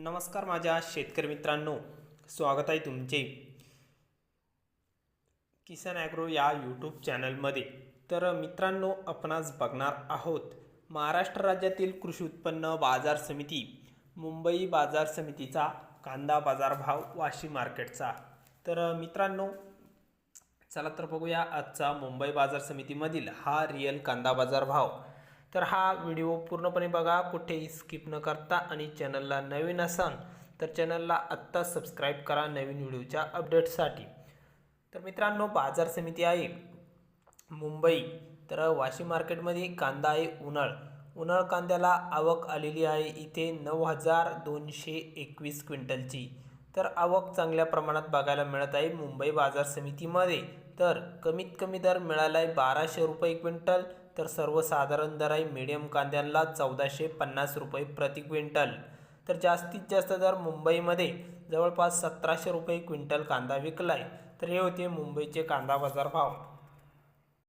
नमस्कार माझ्या शेतकरी मित्रांनो स्वागत आहे तुमचे. किसान ॲग्रो या यूट्यूब चॅनलमध्ये. तर मित्रांनो आपणास बघणार आहोत महाराष्ट्र राज्यातील कृषी उत्पन्न बाजार समिती मुंबई बाजार समितीचा कांदा बाजार भाव वाशी मार्केटचा. तर मित्रांनो चला तर बघूया आजचा मुंबई बाजार समितीमधील हा रिअल कांदा बाजार भाव तर हा व्हिडिओ पूर्णपणे बघा कुठेही स्किप न करता आणि चॅनलला नवीन असाल तर चॅनलला आत्ता सबस्क्राईब करा नवीन व्हिडिओच्या अपडेटसाठी तर मित्रांनो बाजार समिती आहे मुंबई तर वाशिम मार्केटमध्ये कांदा आहे उन्हाळ. उन्हाळ कांद्याला आवक आलेली आहे इथे नऊ हजार दोनशे एकवीस क्विंटलची. तर आवक चांगल्या प्रमाणात बघायला मिळत आहे मुंबई बाजार समितीमध्ये. तर कमीत कमी दर मिळाला आहे बाराशे रुपये क्विंटल तर सर्वसाधारण दर आहे मिडियम कांद्यांना चौदाशे पन्नास रुपये प्रति क्विंटल. तर जास्तीत जास्त दर मुंबईमध्ये जवळपास सतराशे रुपये क्विंटल कांदा विकला आहे तर हे होते मुंबईचे कांदा बाजार भाव.